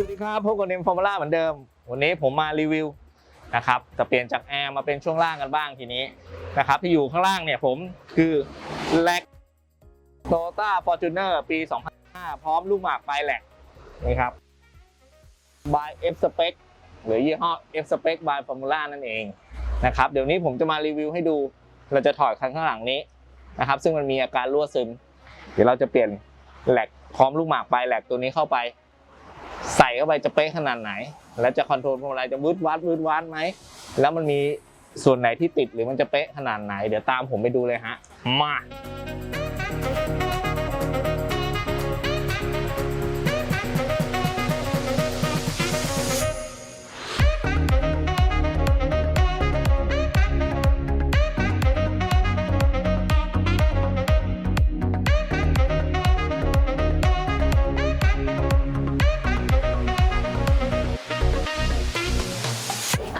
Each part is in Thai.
วัสดีครับพบกับเนมฟอร์มูล่าเหมือนเดิม วันนี้ผมมารีวิวนะครับจะเปลี่ยนจากแอร์มาเป็นช่วงล่างกันบ้างทีนี้นะครับที่อยู่ข้างล่างเนี่ยผมคือแลกโตต้าฟอร์จูเนอร์ปี 2005 พร้อมลูกหมากปลายแหลกนี่ครับ by F Spec หรือยี่ห้อ F Spec by Formula นั่นเองนะครับเดี๋ยวนี้ผมจะมารีวิวให้ดู เราจะถอดคันข้างหลังนี้นะครับซึ่งมันมีอาการรั่วซึม เดี๋ยวเราจะเปลี่ยนแหลกพร้อมลูกหมากปแหลกตัวนี้เข้าไป ใส่เข้าไปจะเป๊ะขนาดไหน แล้วจะคอนโทรลพวงมาลัยจะวืดวัดวืดวัดไหมแล้วมันมีส่วนไหนที่ติดหรือมันจะเป๊ะขนาดไหน เดี๋ยวตามผมไปดูเลยฮะ มา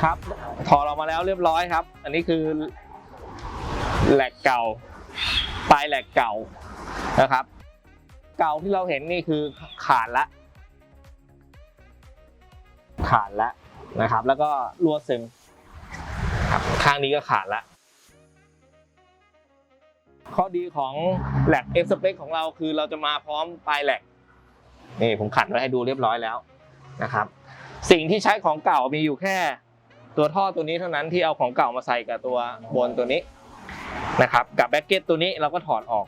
ครับ ถอดออกมาแล้วเรียบร้อยครับ อันนี้คือแหลกเก่า ปลายแหลกเก่านะครับ เก่าที่เราเห็นนี่คือขาดละ ขาดละนะครับ แล้วก็รั่วซึมครับข้างนี้ก็ขาดละข้อดีของแหลก F Spec ของเราคือเราจะมาพร้อมปลายแหลกนี่ผมขัดไว้ให้ดูเรียบร้อยแล้วนะครับ สิ่งที่ใช้ของเก่ามีอยู่แค่ ตัวท่อตัวนี้เท่านั้นที่เอาของเก่ามาใส่กับตัวบนตัวนี้นะครับ กับแบ็กเก็ตตัวนี้เราก็ถอดออก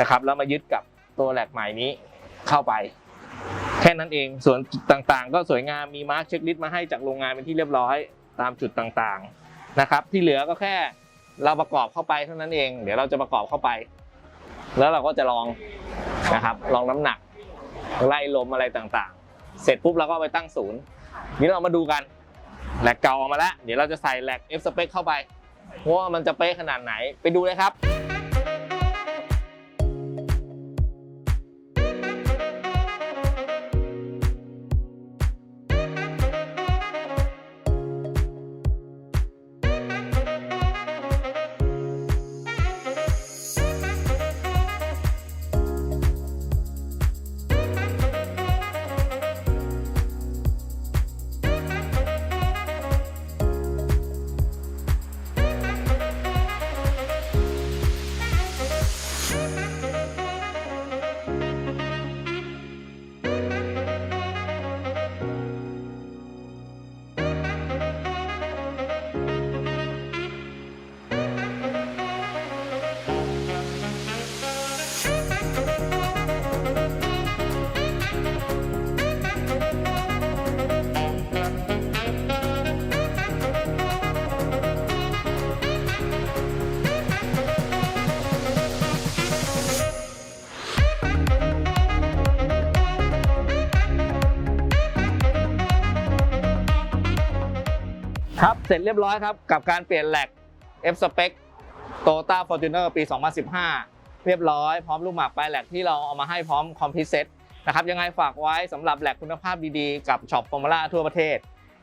นะครับ แล้วมายึดกับตัวแหลกใหม่นี้เข้าไป แค่นั้นเองส่วนต่างๆ ก็สวยงามมีมาร์คเช็คลิสต์มาให้จากโรงงานเป็นที่เรียบร้อยตามจุดต่างๆนะครับ ที่เหลือก็แค่เราประกอบเข้าไปเท่านั้นเอง เดี๋ยวเราจะประกอบเข้าไป แล้วเราก็จะลองนะครับลองน้ำหนักไล่ลมอะไรต่างๆ เสร็จปุ๊บเราก็ไปตั้งศูนย์นี่เรามาดูกัน แหลกเก่าออกมาแล้ว เดี๋ยวเราจะใส่แหลก F spec เข้าไปว่ามันจะเป๊ะขนาดไหนไปดูเลยครับ ครับ เสร็จเรียบร้อยครับ กับการเปลี่ยนแหลก F spec Toyota Fortuner ปี 2015 เรียบร้อย พร้อมลูกหมากปลายแหลกที่เราเอามาให้พร้อมคอมพิเซตนะครับยังไงฝากไว้สำหรับแหลกคุณภาพดีๆ กับช็อปฟอร์มูล่าทั่วประเทศ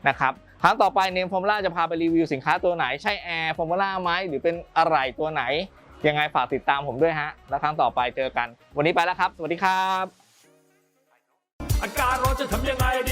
นะครับครั้งต่อไปเนมฟอร์มูล่าจะพาไปรีวิวสินค้าตัวไหน ใช่แอร์ฟอร์มูล่าไหมหรือเป็นอะไรตัวไหน ยังไงฝากติดตามผมด้วยฮะ แล้วครั้งต่อไปเจอกัน วันนี้ไปแล้วครับ สวัสดีครับ อาการร้อนจะทำยังไงดี